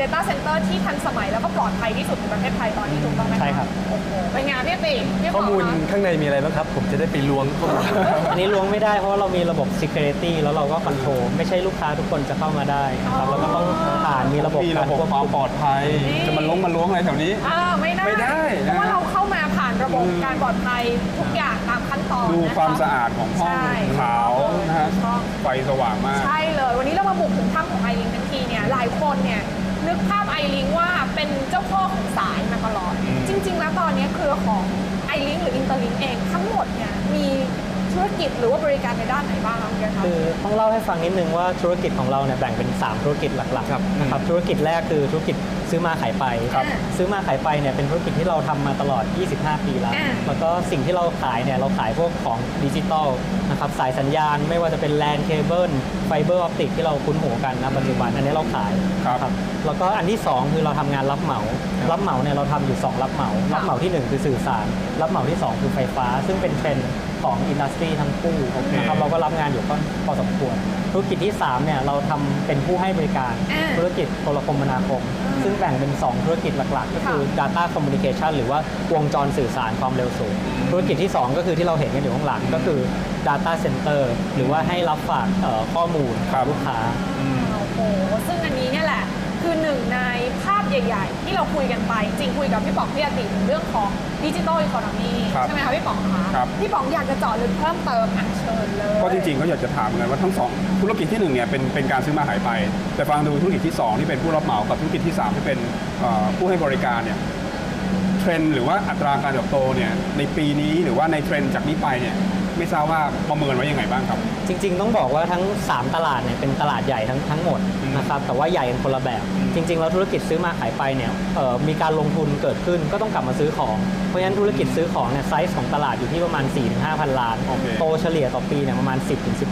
Data Center ที่ทันสมัยแล้วก็ปลอดภัยที่สุดในประเทศไทยตอนนี้ถูกต้องไหมะใช่ครับ โอ้โหเป็นไงพี่ติพี่ข้อมูลปคะข้างในมีอะไรบ้างครับ ผมจะได้ไปล้วงข้อมูล อันนี้ล้วงไม่ได้เพราะว่าเรามีระบบ security แล้วเราก็ control ไม่ใช่ลูกค้าทุกคนจะเข้ามาได้นะครับแล้วก็ต้องผ่านมีระบบมีการระบบควบความคุม ปลอดภัยนี่จะมาล้วงมาล้วงอะไรแถวนี้ อ่าไม่ได้ไม่ได้เพราะว่านะเราเข้ามาผ่านระบบการปลอดภัยทุกอย่างตามขั้นตอนดูนะคะความสะอาดของห้องใช่ขาวนะฮะถูกต้อง ไฟสว่างมาก ใช่เลย วันนี้เรามาบุกถึงถ้ำของไอริงทั้งทีเนี่ยหลายคนเนี่ย นึกภาพไอริงว่าเป็นเจ้าพ่อของสายมาตลอดอืมจริง ๆ แล้วตอนนี้เครือของไอริงหรืออินเตอร์ลิงเองทั้งหมดเนี่ยมีธุรกิจหรือว่าบริการในด้านไหนบ้างครับคุณแกครับคือต้องเล่าให้ฟังนิดนึงว่าธุรกิจของเราเนี่ยแบ่งเป็น 3 ธุรกิจหลักครับๆนะครับธุรกิจแรกคือธุรกิจ ซื้อมาขายไปครับ ซื้อมาขายไปเนี่ยเป็นธุรกิจที่เราทำมาตลอด 25 ปีแล้วอ่าแล้วก็สิ่งที่เราขายเนี่ยเราขายพวกของดิจิตอลนะครับสายสัญญาณไม่ว่าจะเป็นแลนเคเบิลไฟเบอร์ออปติกที่เราคุ้นหูกันนะปัจจุบันอันนี้เราขายครับแล้วก็อันที่ 2 คือเราทำงานรับเหมา รับเหมาเนี่ยเราทำอยู่ 2 รับเหมา รับเหมาทีหนึ่1 คือสื่อสาร รับเหมาที่ 2 คือไฟฟ้า ซึ่งเป็นเทรนด์ของอินดัสทรีทั้งคู่โอเคนะครับเราก็รับงานอยู่ก็พอสมควร ธุรกิจที่3เนี่ยเราทำเป็นผู้ให้บริการอ่าธุรกิจโทรคมนาคม ซึ่งแบ่งเป็น 2 ธุรกิจหลักๆ ก็คือ Data Communication หรือว่าวงจรสื่อสารความเร็วสูง ธุรกิจที่ 2 ก็คือที่เราเห็นกันอยู่ข้างหลังก็คือ Data Center หรือว่าให้รับฝากเอ่อข้อมูลครับลูกค้าอืมโอ้โหซึ่งอันนี้เนี่ยแหละคือหนึ่งในภาพ ใหญ่ๆ ที่เราคุยกันไป จริงคุยกับพี่ป๋องพี่อาติถึงเรื่องของดิจิทัลอีโคโนมีครับใช่ไหมคะพี่ป๋องคะครับ พี่ป๋องอยากจะเจาะลึกเพิ่มเติมอะเชิญเลย ก็จริงๆก็อยากจะถามเหมือนกันว่าทั้งสองธุรกิจที่หนึ่งเนี่ยเป็นเป็นการซื้อมาขายไป แต่ฟังดูธุรกิจที่สองที่เป็นผู้รับเหมากับธุรกิจที่สามที่เป็นเอ่อผู้ให้บริการเนี่ยเทรนด์หรือว่าอัตราการเติบโตเนี่ยในปีนี้หรือว่าในเทรนด์จากนี้ไปเนี่ย ไม่ทราบว่าประเมินไว้ยังไงบ้างครับ จริง ๆ ต้องบอกว่าทั้ง 3 ตลาดเนี่ยเป็นตลาดใหญ่ทั้งทั้งหมดอืมนะครับแต่ว่าใหญ่กันคนละแบบอืมจริง ๆ แล้วธุรกิจซื้อมาขายไปเนี่ยเอ่อมีการลงทุนเกิดขึ้นก็ต้องกลับมาซื้อของ เพราะฉะนั้นธุรกิจซื้อของเนี่ยไซส์ของตลาดอยู่ที่ประมาณ 4-5พันล้านโอเคโตเฉลี่ยต่อปีเนี่ยประมาณ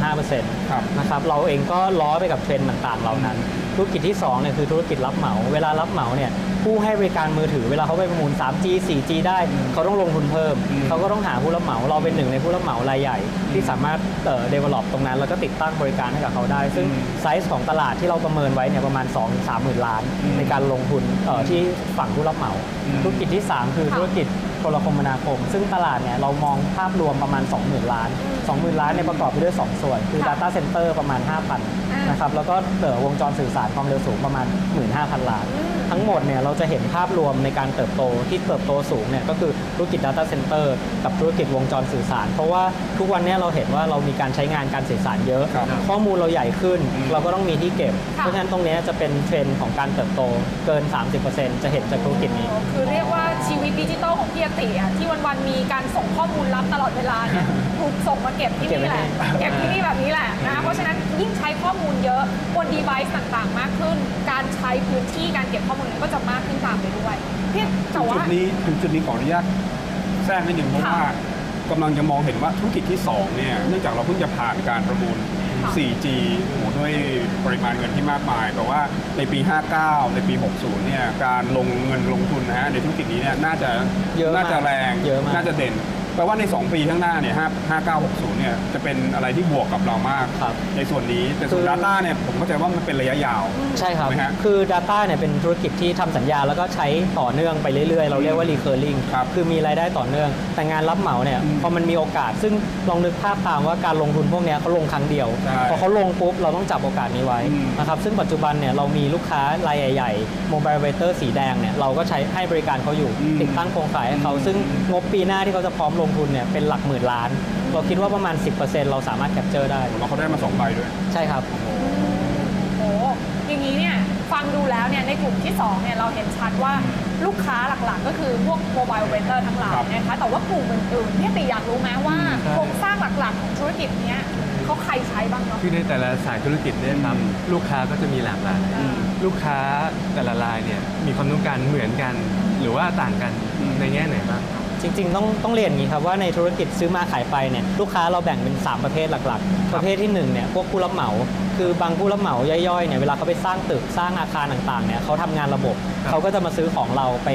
10-15%ครับนะครับเราเองก็ล้อไปกับเทรนด์ต่างๆเหล่านั้น ธุรกิจที่2เนี่ยคือธุรกิจรับเหมา เวลารับเหมาเนี่ยผู้ให้บริการมือถือเวลาเขาไปประมูล 3G 4G ได้เขาต้องลงทุนเพิ่มอืมเขาก็ต้องหาผู้รับเหมา เราเป็นหนึ่งในผู้รับเหมารายใหญ่ ที่สามารถเอ่อ develop ตรงนั้น แล้วก็ติดตั้งบริการให้กับเขาได้ ซึ่งอืมไซส์ของตลาดที่เราประเมินไว้เนี่ยประมาณ 2 3หมื่นล้านอืมในการลงทุนเอ่อที่ฝั่งผู้รับเหมาอืมธุรกิจที่ 3 คือค่ะธุรกิจโทรคมนาคม ซึ่งตลาดเนี่ยเรามองภาพรวมประมาณ 20,000 ล้าน 20,000 ล้านเนี่ยประกอบไปด้วย 2 ส่วน คือค่ะ Data Center ประมาณ 5,000อ่า นนะครับแล้วก็เอ่อวงจรสื่อสารความเร็วสูงประมาณ 15,000 ล้านอืมทั้งหมดเนี่ยเราจะเห็นภาพรวมในการเติบโตที่เติบโตสูงเนี่ยก็คือธุรกิจ Data Center กับธุรกิจวงจรสื่อสาร เพราะว่าทุกวันเนี้เราเห็นว่าเรามีการใช้งานการสื่อสารเยอะ ครับข้อมูลเราใหญ่ขึ้นอืมเราก็ต้องมีที่เก็บค่ะเพราะฉะนั้นตรงเนี้ยจะเป็นเทรนด์ของการเติบโตเกิน 30%จะเห็นจากธุรกิจนี้ คือเรียกว่า ชีวิตดิจิตอลของพี่อาติอะที่วันๆมีการส่งข้อมูลลับตลอดเวลาเนี่ยถูกส่งมาเก็บที่นี่แหละ เก็บไว้เก็บที่นี่แบบนี้แหละนะคะเพราะฉะนั้นยิ่งใช้ข้อมูลเยอะบน device ต่างๆ มากขึ้น การใช้พื้นที่การเก็บข้อมูลก็จะมากขึ้นตามไปด้วยพี่แต่ว่าจุดนี้ถึงจุดนี้ขออนุญาตแทรกนิดนึงเพราะค่ะว่า กำลังจะมองเห็นว่าธุรกิจที่2เนี่ยเนื่องจากเราเพิ่งจะผ่านการประมูลค่ะ 4G โอ้โหด้วยปริมาณเงินที่มากมาย แต่ว่าในปี 59 ในปี 60 เนี่ยการลงเงินลงทุนนะฮะในธุรกิจนี้เนี่ยน่าจะเยอะมากน่าจะแรงเยอะมาก น่าจะเด่น แปลว่าใน 2 ปีข้างหน้าเนี่ย5 59 60 เนี่ยจะเป็นอะไรที่บวกกับเรามาก ครับ ในส่วนนี้แต่ส่วน คือ Data เนี่ยผมเข้าใจว่ามันเป็นระยะยาว ใช่ครับถูกไหมฮะคือ Data เนี่ยเป็นธุรกิจที่ทำสัญญาแล้วก็ใช้ต่อเนื่องไปเรื่อยๆ เราเรียกว่า recurring ครับคือมีรายได้ต่อเนื่อง แต่งานรับเหมาเนี่ย อืมพอมันมีโอกาส ซึ่งลองนึกภาพตามว่าการลงทุนพวกเนี้ยเขาลงครั้งเดียว ใช่พอเขาลงปุ๊บ เราต้องจับโอกาสนี้ไว้อืม นะครับ ซึ่งปัจจุบันเนี่ยเรามีลูกค้ารายใหญ่ๆ mobile operator สีแดงเนี่ยเราก็ใช้ให้บริการเขาอยู่อืมติดตั้งโครงข่ายให้เขา ซึ่งงบปีหน้าที่เขาจะพร้อมลงทุนเนี่ยเป็นหลักหมื่นล้าน เราคิดว่าประมาณ 10%เราสามารถแคปเจอร์ได้ผมว่าเขาได้มาสองใบด้วย ใช่ครับ โอ้อย่างนี้เนี่ยฟังดูแล้วเนี่ยในกลุ่มที่2เนี่ยเราเห็นชัดว่าลูกค้าหลักๆ ก็คือพวกโมบายโอเปอเรเตอร์ทั้งหลายครับนะคะแต่ว่ากลุ่มอื่นๆเนี่ยติอยากรู้ไหมว่าใช่โครงสร้างหลักๆ ของธุรกิจเนี้ยเขาใครใช้บ้างเนาะ คือในแต่ละสายธุรกิจเนี่ยครับอืมลูกค้าก็จะมีหลากหลายอืม ลูกค้าแต่ละรายเนี่ยมีความต้องการเหมือนกัน หรือว่าต่างกันอืมในแง่ไหนบ้างครับ จริงๆ ต้องต้องเรียนอย่างนี้ครับว่าในธุรกิจซื้อมาขายไปเนี่ยลูกค้าเราแบ่งเป็น 3 ประเภทหลักๆ ประเภทที่1เนี่ยพวกผู้รับเหมา คือบางผู้รับเหมาย่อยๆเนี่ยเวลาเขาไปสร้างตึกสร้างอาคารต่างๆเนี่ยเขาทำงานระบบ ครับเขาก็จะมาซื้อของเราไป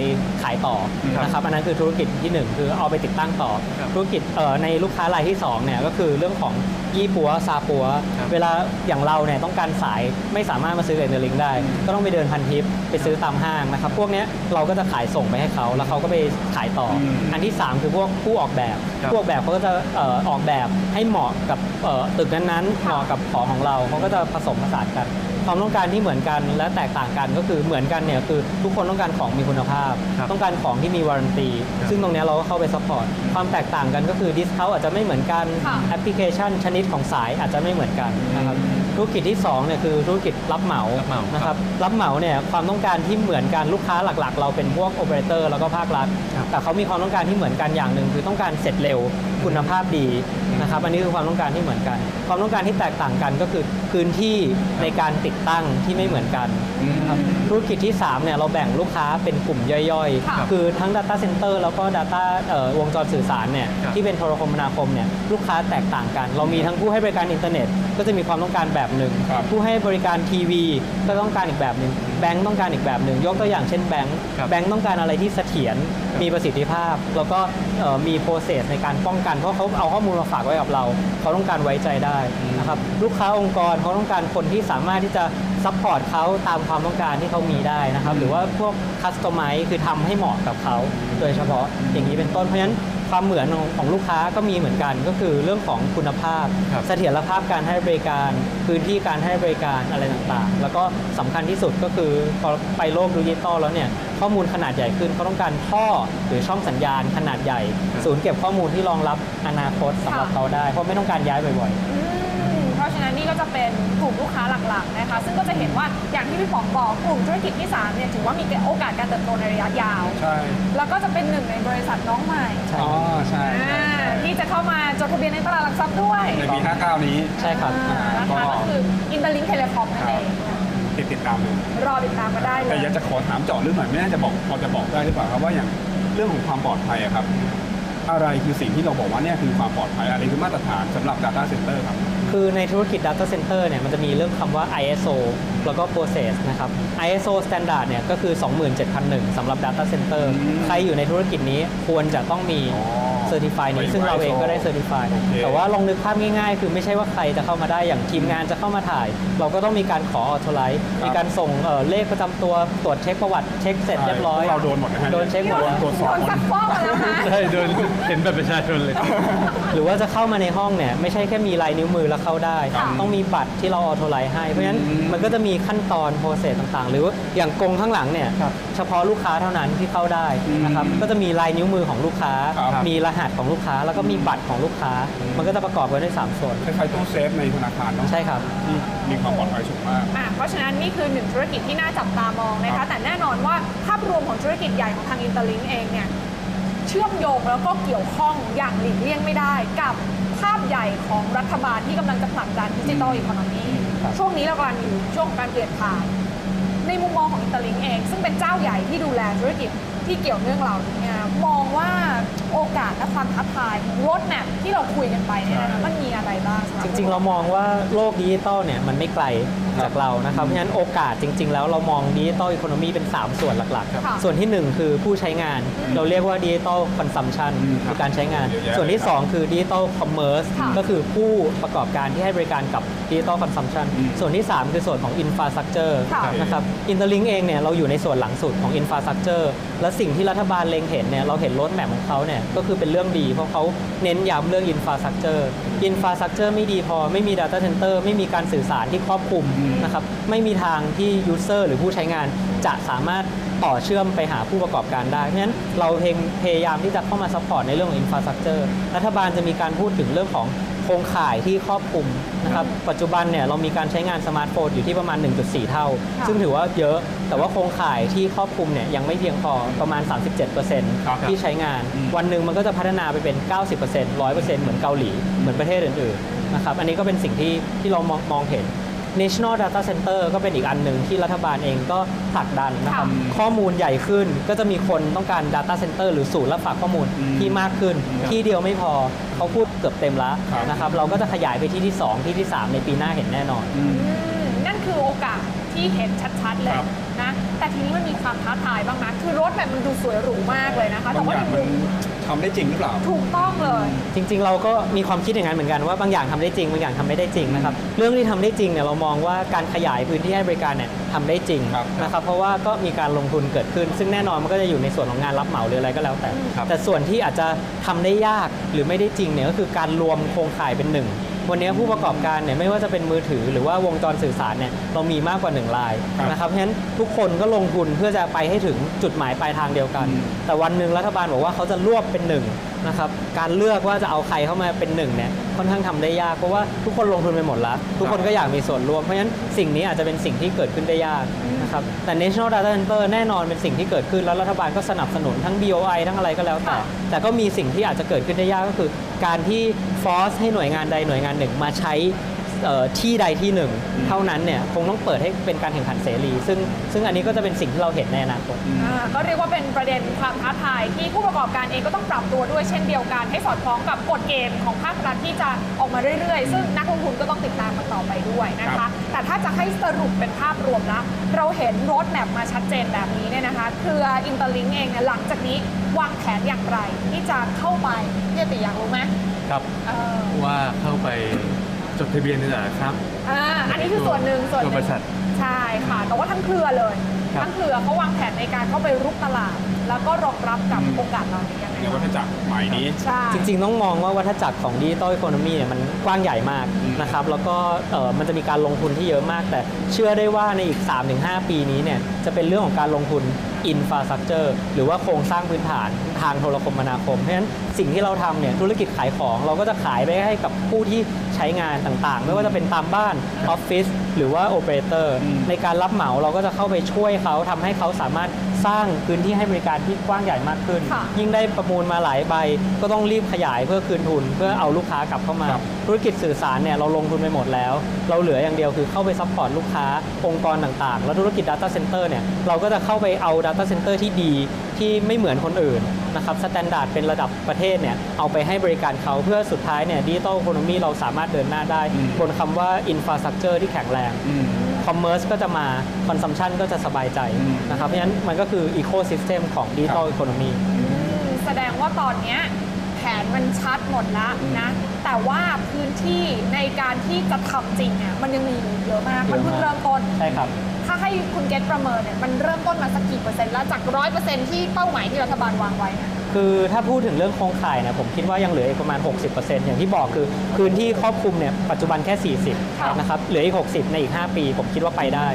ขายต่อครับนะครับอันนั้นคือธุรกิจที่หนึ่งคือเอาไปติดตั้งต่อ ครับธุรกิจเอ่อในลูกค้ารายที่สองเนี่ยก็คือเรื่องของยี่ปัวซาปัว ครับเวลาอย่างเราเนี่ยต้องการสายไม่สามารถมาซื้อในลิงได้ก็ต้องไปเดินพันทิปไปซื้อตามห้างนะครับพวกเนี้ยเราก็จะขายส่งไปให้เขาแล้วเขาก็ไปขายต่ออมอันที่3คือพวกผู้ออกแบบ ครับ ผู้ออกแบบเขาก็จะเอ่อออกแบบให้เหมาะกับเอ่อตึกนั้นๆเหมาะกับของของเราเขาก็จะผสมผสานกัน ความต้องการที่เหมือนกันและแตกต่างกันก็คือเหมือนกันเนี่ยคือทุกคนต้องการของมีคุณภาพครับต้องการของที่มีวารันตีครับซึ่งตรงเนี้ยเราก็เข้าไปซัพพอร์ตความแตกต่างกันก็คือดิสเขาอาจจะไม่เหมือนกันค่ะแอปพลิเคชันชนิดของสายอาจจะไม่เหมือนกันนะครับ ธุรกิจที่2เนี่ยคือธุรกิจรับเหมารับเหมานะครับรับเหมาเนี่ยความต้องการที่เหมือนกันลูกค้าหลักๆ เราเป็นพวกโอเปอเรเตอร์แล้วก็ภาครัฐครับแต่เขามีความต้องการที่เหมือนกันอย่างหนึ่งคือต้องการเสร็จเร็วคุณภาพดีนะครับอันนี้คือความต้องการที่เหมือนกัน ความต้องการที่แตกต่างกันก็คือพื้นที่ในการติดตั้งที่ไม่เหมือนกันนะครับธุรกิจที่3เนี่ยเราแบ่งลูกค้าเป็นกลุ่มย่อยค่ะๆคือทั้ง Data Center แล้วก็ Data เอ่อวงจรสื่อสารเนี่ยครับที่เป็นโทรคมนาคมเนี่ยลูกค้าแตกต่างกัน เรามีทั้งผู้ให้บริการอินเทอร์เน็ตก็จะมีความต้องการแบบหนึ่ง ครับผู้ให้บริการทีวีก็ต้องการอีกแบบหนึ่งแบงก์ต้องการอีกแบบหนึ่ง ยกตัวอย่างเช่นแบงก์ครับแบงก์ต้องการอะไรที่เสถียรครับมีประสิทธิภาพ แล้วก็เอ่อมีโปรเซสในการป้องกันเพราะเขาเอาข้อมูลมาฝากไว้กับเรา เขาต้องการไว้ใจได้นะครับลูกค้าองค์กรเขาต้องการคนที่สามารถที่จะซัพพอร์ตเขาตามความต้องการที่เขามีได้นะครับหรือว่าพวกคัสตอมไมคือทำให้เหมาะกับเขาโดยเฉพาะอย่างนี้เป็นต้นเพราะฉะนั้น ความเหมือนของของลูกค้าก็มีเหมือนกันก็คือเรื่องของคุณภาพ ครับ เสถียรภาพการให้บริการ พื้นที่การให้บริการอะไรต่างๆ แล้วก็สำคัญที่สุดก็คือพอไปโลกดิจิตอลแล้วเนี่ยข้อมูลขนาดใหญ่ขึ้นเขาต้องการท่อหรือช่องสัญญาณขนาดใหญ่ ศูนย์เก็บข้อมูลที่รองรับอนาคตสำหรับค่ะเขาได้ เพราะไม่ต้องการย้ายบ่อย อืมเพราะฉะนั้นนี่ก็จะเป็นกลุ่มลูกค้าหลักๆนะคะซึ่งก็จะเห็นว่าอย่างที่พี่ป๋องบอกกลุ่มธุรกิจที่3เนี่ยถือว่ามีโอกาสการเติบโตในระยะยาว ใช่ แล้วก็จะเป็นหนึ่งในบริษัทน้องใหม่ใช่อ๋อใช่อ่าที่จะเข้ามาจดทะเบียนในตลาดหลักทรัพย์ด้วยในปี 59 นี้ๆใช่ครับ อ่านะคะก็คืออินเตอร์ลิงเทเลคอมนั่นเองติดติดตามดูรอติดตามมาได้เลแต่ย อยากจะขอถามเจาะลึกหน่อยไม่น่าจะบอกพอจะบอกได้หรือเปล่าครับว่าอย่างเรื่องของความปลอดภัยอะครับ อะไรคือสิ่งที่เราบอกว่าเนี่ยคือความปลอดภัยอะไรคือมาตรฐานสำหรับ Data Center ครับ คือในธุรกิจ Data Center เนี่ยมันจะมีเรื่องคำว่า ISO แล้วก็ Process นะครับ ISO Standard เนี่ยก็คือ 27001สำหรับ Data Center อืมใครอยู่ในธุรกิจนี้ควรจะต้องมี อ๋อ Certify นี้ไปซึ่งเราเอง ISO ก็ได้ Certify โอเคแต่ว่าลองนึกภาพง่ายๆ คือไม่ใช่ว่าใครจะเข้ามาได้อย่างทีมงานจะเข้ามาถ่าย เราก็ต้องมีการขอ Authorize มีการส่งเอ่อเลขประจำตัวตรวจเช็คประวัติเช็คเสร็จเรียบร้อยพวกเราโดนหมดนะฮะโดนเช็คหมดแล้วตรวจสโดอบนหมดซักฟอกมาแล้วนะใช่โดนเห็นแบบประชาชนเลย หรือว่าจะเข้ามาในห้องเนี่ยไม่ใช่แค่มีลายนิ้วมือแล้วเข้าได้ค่ะต้องมีบัตรที่เราออโทไลน์ให้เพราะฉะนั้นอืมมันก็จะมีขั้นตอนโปรเซสต่างๆ หรือว่าอย่างกรงข้างหลังเนี่ยครับเฉพาะลูกค้าเท่านั้นที่เข้าได้นะครับอืมก็จะมีลายนิ้วมือของลูกค้าครับมีรหัสของลูกค้า แล้วก็มีบัตรของลูกค้า มันก็จะประกอบไว้ด้วยสามส่วนคล้ายๆตู้เซฟในธนาคารเนาะใช่ครับ ที่มีความปลอดภัยสูงมาก อะเพราะฉะนั้นนี่คือหนึ่งธุรกิจที่น่าจับตามองนะครัคะ บ แต่แน่นอนว่าภาพรวมของธุรกิจใหญ่ของทางอินเตอร์ลิงเองเนี่ยเชื่อมโยงแล้วก็เกี่ยวข้องอย่างหลีกเลี่ยงไม่ได้กับภาพใหญ่ของรัฐบาลที่กำลังจะผลักดันดิจิทัลอีโคโนมีครับ ช่วงนี้เรากำลังอยู่ช่วงของการเปลี่ยนผ่าน ในมุมมองของอินเตอร์ลิงเอง ซึ่งเป็นเจ้าใหญ่ที่ดูแลธุรกิจ ที่เกี่ยวเนื่องเหล่านี้เนี่ยมองว่าโอกาสและความท้าทายของรถแมพที่เราคุยกันไปเนี่ยนะคะมันมีอะไรบ้างสำหบจริง ๆ เรามองว่าโลกดิจิตอลเนี่ยมันไม่ไกลจากเรานะครับเพราะฉะนั้นโอกาสจริง ๆ แล้วเรามองดิจิตอลอีโคโนมีเป็น 3 ส่วนหลักค่ะๆส่วนทีหนึ่1 คือผู้ใช้งาน เราเรียกว่าดิจิตอลคอนซัมชันอืมครับคือการใช้งานเยอะแยะส่วนที่เลยครับ2คือดิจิตอลคอมเมอร์สค่ะก็คือผู้ประกอบการที่ให้บริการกับดิจิตอลคอนซัมชันอืมส่วนที่ 3 คือส่วนของอินฟราสตรักเจอร์ค่ะนะครับอินเตอร์ลิงเองเนี่ยเราอยู่ในส่วนหลังสุดของอินฟราสตรักเจอร์และสิ่งที่รัฐบาลเล็งเห็นเนี่ยเราเห็นรถแมพของเขาเนี่ยก็คือเป็นเรื่องดี เพราะเขาเน้นย้ำเรื่องอินฟราสตรักเจอร์อินฟราสตรักเจอร์ไม่ดีพอไม่มี Data Center ไม่มีการสื่อสารที่ครอบคลุมนะครับไม่มีทางที่ยูเซอร์หรือผู้ใช้งานจะสามารถต่อเชื่อมไปหาผู้ประกอบการได้ เพราะฉะนั้นเราเพงพยายามที่จะเข้ามาซัพพอร์ตในเรื่องของอินฟราสตรักเจอร์รัฐบาลจะมีการพูดถึงเรื่องของ โครงข่ายที่ครอบคลุมนะครับปัจจุบันเนี่ยเรามีการใช้งานสมาร์ทโฟนอยู่ที่ประมาณ 1.4 เท่าค่ะซึ่งถือว่าเยอะแต่ว่าโครงข่ายที่ครอบคลุมเนี่ยยังไม่เพียงพอประมาณ 37%ครับที่ใช้งานอืมวันหนึ่งมันก็จะพัฒนาไปเป็น 90% 100%เหมือนเกาหลี เหมือนประเทศอื่นๆนะครับอันนี้ก็เป็นสิ่งที่ที่เรามองมองเห็น National Data Center ก็เป็นอีกอันหนึ่งที่รัฐบาลเองก็ผลักดันนะครับค่ะข้อมูลใหญ่ขึ้นก็จะมีคนต้องการ Data Center หรือศูนย์รับฝากข้อมูลอืมที่มากขึ้น ที่เดียวไม่พอเขาพูดเกือบเต็มแล้วครับนะครับ เราก็จะขยายไปที่ที่ 2 ที่ที่ 3 ในปีหน้าเห็นแน่นอนอืมอืมนั่น คือโอกาสที่เห็นชัดๆเลยครับ นะ แต่ทีนี้มันมีความท้าทายบ้างนะคือรถแบบมันดูสวยหรูมากเลยนะคะแต่บางว่าอย่างในมัมุนมทำได้จริงหรือเปล่า ถูกต้องเลย จริงๆ เราก็มีความคิดอย่างนั้นเหมือนกันว่าบางอย่างทำได้จริงบางอย่างทำไม่ได้จริงนะครับเรื่องที่ทำได้จริงเนี่ยเรามองว่าการขยายพื้นที่ให้บริการเนี่ยทำได้จริงครับนะครับเพราะว่าก็มีการลงทุนเกิดขึ้น ซึ่งแน่นอนมันก็จะอยู่ในส่วนของงานรับเหมาหรืออะไรก็แล้วแต่ ครับ แต่ส่วนที่อาจจะทำได้ยากหรือไม่ได้จริงเนี่ยก็คือการรวมโครงข่ายเป็นหนึ่ง วันนี้ผู้ประกอบการเนี่ยไม่ว่าจะเป็นมือถือหรือว่าวงจรสื่อสารเนี่ยเรามีมากกว่าหนึ่งรายครับนะครับเพราะฉะนั้นทุกคนก็ลงทุนเพื่อจะไปให้ถึงจุดหมายปลายทางเดียวกันอืมแต่วันหนึ่งรัฐบาลบอกว่าเขาจะรวบเป็นหนึ่ง นะครับการเลือกว่าจะเอาใครเข้ามาเป็นหนึ่งเนี่ยค่อนข้างทำได้ยากเพราะว่าทุกคนลงทุนไปหมดแล้ว ทุกคนก็อยากมีส่วนร่วม เพราะฉะนั้นสิ่งนี้อาจจะเป็นสิ่งที่เกิดขึ้นได้ยากนะครับแต่ National Data Center แน่นอนเป็นสิ่งที่เกิดขึ้นแล้วรัฐบาลก็สนับสนุนทั้ง BOI ทั้งอะไรก็แล้วแต่ แต่ก็มีสิ่งที่อาจจะเกิดขึ้นได้ยากก็คือ การที่ฟอสให้หน่วยงานใดหน่วยงานหนึ่งมาใช้ ที่ใดที่หนึ่ง เท่านั้นเนี่ยคงต้องเปิดให้เป็นการแข่งขันเสรี ซึ่งซึ่งอันนี้ก็จะเป็นสิ่งที่เราเห็นในอนาคตอ่าก็เรียกว่าเป็นประเด็นความท้าทายที่ผู้ประกอบการเองก็ต้องปรับตัวด้วยเช่นเดียวกันให้สอดคล้องกับกฎเกณฑ์ของภาครัฐที่จะออกมาเรื่อยๆ ซึ่งนักลงทุนก็ต้องติดตามกันต่อไปด้วยนะครัคะบแต่ถ้าจะให้สรุปเป็นภาพรวมแล้วเราเห็นรถแมพมาชัดเจนแบบนี้เนี่ยนะคะเครืออินเตอร์ลิงเองเนี่ยหลังจากนี้วางแผนอย่างไรที่จะเข้าไปเนี่ยติอยากรู้ไหมครับเออว่าเข้าไป จดทะเบียนนี่แหละครับ อ่าอันนี้คือส่วนหนึ่งส่วนหตัวนึ่งบริษัท ใช่ค่ะ แต่ว่าทั้งเครือเลย ครับ ทั้งเครือเขาวางแผนในการเข้าไปรุกตลาด แล้วก็รองรับกับอืมโอกาสเหล่านี้ยังไงในวัฏจักรใหม่นี้ ใช่จริงๆ ต้องมองว่าวัฏจักรของดิจิตอลอีโคโนมีเนี่ยมันกว้างใหญ่มากอืม นะครับ แล้วก็เอ่อมันจะมีการลงทุนที่เยอะมาก แต่เชื่อได้ว่าในอีก 3-5 ปีนี้เนี่ยจะเป็นเรื่องของการลงทุน อินฟ a า t ั u เจอร์หรือว่าโครงสร้างพื้นฐานทางโทรคมนาคม เพราะฉะนั้นสิ่งที่เราทำเนี่ยธุรกิจขายของเราก็จะขายไปให้กับผู้ที่ใช้งานต่างๆ ไม่ว่าจะเป็นตามบ้านออฟฟิศหรือว่าโอเปอเรเตอร์อืมในการรับเหมาเราก็จะเข้าไปช่วยเขาทำให้เขาสามารถ สร้างพื้นที่ให้บริการที่กว้างใหญ่มากขึ้นค่ะยิ่งได้ประมูลมาหลายใบ ก็ต้องรีบขยายเพื่อคืนทุน เพื่อเอาลูกค้ากลับเข้ามาครับธุรกิจสื่อสารเนี่ยเราลงทุนไปหมดแล้ว เราเหลืออย่างเดียวคือเข้าไปซัพพอร์ตลูกค้าองค์กรต่างๆ แล้วธุรกิจ Data Center เนี่ยเราก็จะเข้าไปเอา Data Center ที่ดีที่ไม่เหมือนคนอื่นนะครับสแตนดาร์ดเป็นระดับประเทศเนี่ยเอาไปให้บริการเขาเพื่อสุดท้ายเนี่ยดิจิตอล c o โนมีเราสามารถเดินหน้าได้อืมบนคำว่า Infrastructure ที่แข็งแรงอืม คอมเมอร์สก็จะมาคอนซัมชันก็จะสบายใจอืมนะครับ เพราะฉะนั้นมันก็คืออีโคซิสเต็มของดิจิตอลครับอีโคโนมีอืมแสดงว่าตอนเนี้ยแผนมันชัดหมดแล้วนะ แต่ว่าพื้นที่ในการที่จะทำจริงเนี่ยมันยังมีอยู่เยอะมาก มันเพิ่งเยอะมากเริ่มต้นใช่ครับถ้า ให้คุณเกตประเมินเนี่ยมันเริ่มต้นมาสักกี่เปอร์เซ็นต์แล้วจากร้อยเปอร์เซ็นต์ที่เป้าหมายที่รัฐบาลวางไว้เนี่ย คือถ้าพูดถึงเรื่องโครงข่ายเนี่ยผมคิดว่ายังเหลืออีกประมาณ 60%อย่างที่บอกคือพื้นที่ครอบคลุมเนี่ยปัจจุบันแค่ ค่ะ 40 นะครับ เหลืออีก 60 ในอีก 5 ปี ผมคิดว่าไปได้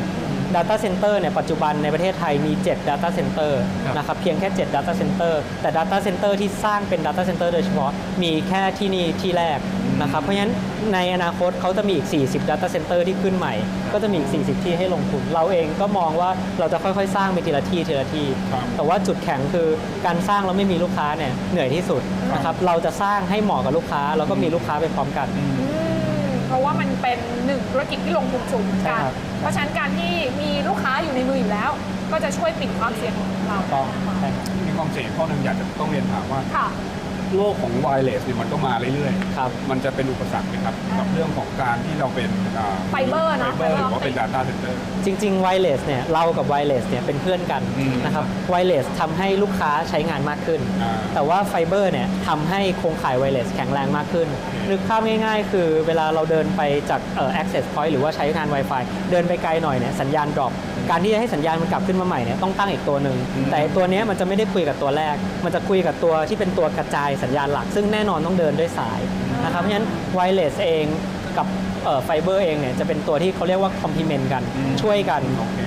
Data Center เนี่ยปัจจุบันในประเทศไทยมี 7 Data Center ครับ นะครับเพียงแค่ 7 Data Center แต่ Data Center ที่สร้างเป็น Data Center โดยเฉพาะมีแค่ที่นี่ที่แรก นะครับ เพราะฉะนั้นในอนาคตเขาจะมีอีก 40 Data Center ที่ขึ้นใหม่ ก็จะมีอีก 40 ที่ให้ลงทุน เราเองก็มองว่าเราจะค่อยๆ สร้างไปทีละที่ทีละที่ครับแต่ว่าจุดแข็งคือการสร้างแล้วไม่มีลูกค้าเนี่ยเหนื่อยที่สุดนะครับ เราจะสร้างให้เหมาะกับลูกค้า แล้วก็มีลูกค้าไปพร้อมกันอืมเพราะว่ามันเป็นหนึ่งธุรกิจที่ลงทุนสูงเหมือนกันใช่ครับเพราะฉะนั้นการที่มีลูกค้าอยู่ในมืออยู่แล้ว ก็จะช่วยปิดความเสี่ยงของเราต้องใช่ครับมีความเสี่ยงข้อหนึ่งอยากจะต้องเรียนถามว่าค่ะ โลกของ wireless เนี่ยมันก็มาเรื่อยครับๆมันจะเป็นอุปสรรคไหมครับกับเรื่องของการที่เราเป็นอ่าไฟเบอร์เนอะไฟเบอร์หไฟเบอร์รือว่าเป็น data center จริงๆ wireless เนี่ยเรากับ wireless เนี่ยเป็นเพื่อนกันอืมนะครับ wireless ทำให้ลูกค้าใช้งานมากขึ้นอ่าแต่ว่าไฟเบอร์เนี่ยทำให้โครงข่าย wireless แข็งแรงมากขึ้น นึกภาพง่ายๆ คือเวลาเราเดินไปจากเอ่อ access point หรือว่าใช้งาน Wi-Fi เดินไปไกลหน่อยเนี่ยสัญญาณ drop การที่จะให้สัญญาณมันกลับขึ้นมาใหม่เนี่ยต้องตั้งอีกตัวหนึ่งอืมแต่ตัวเนี้ยมันจะไม่ได้คุยกับตัวแรก มันจะคุยกับตัวที่เป็นตัวกระจายสัญญาณหลัก ซึ่งแน่นอนต้องเดินด้วยสายนะครับเพราะฉะนั้น wireless เองกับไฟเบอร์เองเนี่ยจะเป็นตัวที่เขาเรียกว่า complement กันอืมช่วยกันโอเค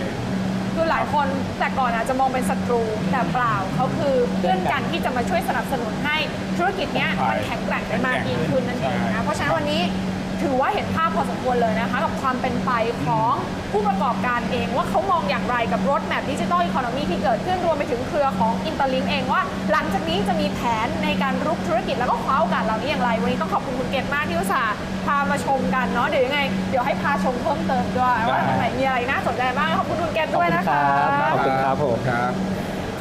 คือหลายคนแต่ก่อนอาจจะมองเป็นศัตรูแต่เปล่าเขาคือเพื่อนกันที่จะมาช่วยสนับสนุนให้ธุรกิจเนี้ยมันแข็งแกร่งได้มากยิ่งขึ้นนั่นเองใช่นะเพราะฉะนั้นวันนี้ ถือว่าเห็นภาพพอสมควรเลยนะคะ กับความเป็นไปของผู้ประกอบการเอง ว่าเขามองอย่างไรกับรถแมพดิจิทัลอีโคโนมีที่เกิดขึ้นรวมไปถึงเครือของอินเตอร์ลิงเองว่า หลังจากนี้จะมีแผนในการรุกธุรกิจแล้วก็คว้าโอกาสเหล่านี้อย่างไร วันนี้ต้องขอบคุณคุณเกตมากที่อุตส่าห์พามาชมกันเนาะเดี๋ยวยังไงเดี๋ยวให้พาชมเพิ่มเติมด้วยว่าตรงไหนมีอะไรน่าสนใจบ้างขอบคุณคุณเกตด้วยนะคะขอบคุณครับผมครับ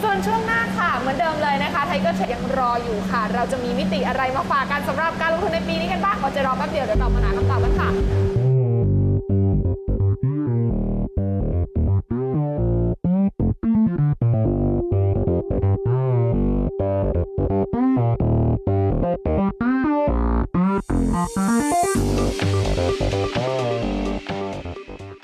ส่วนช่วงหน้าค่ะเหมือนเดิมเลยนะคะไทเกอร์เทรดยังรออยู่ค่ะ เราจะมีมิติอะไรมาฝากกันสำหรับการลงทุนในปีนี้กันบ้างก็จะรอแป๊บเดียวเดี๋ยวเรามาหาคำตอบกันค่ะ Thank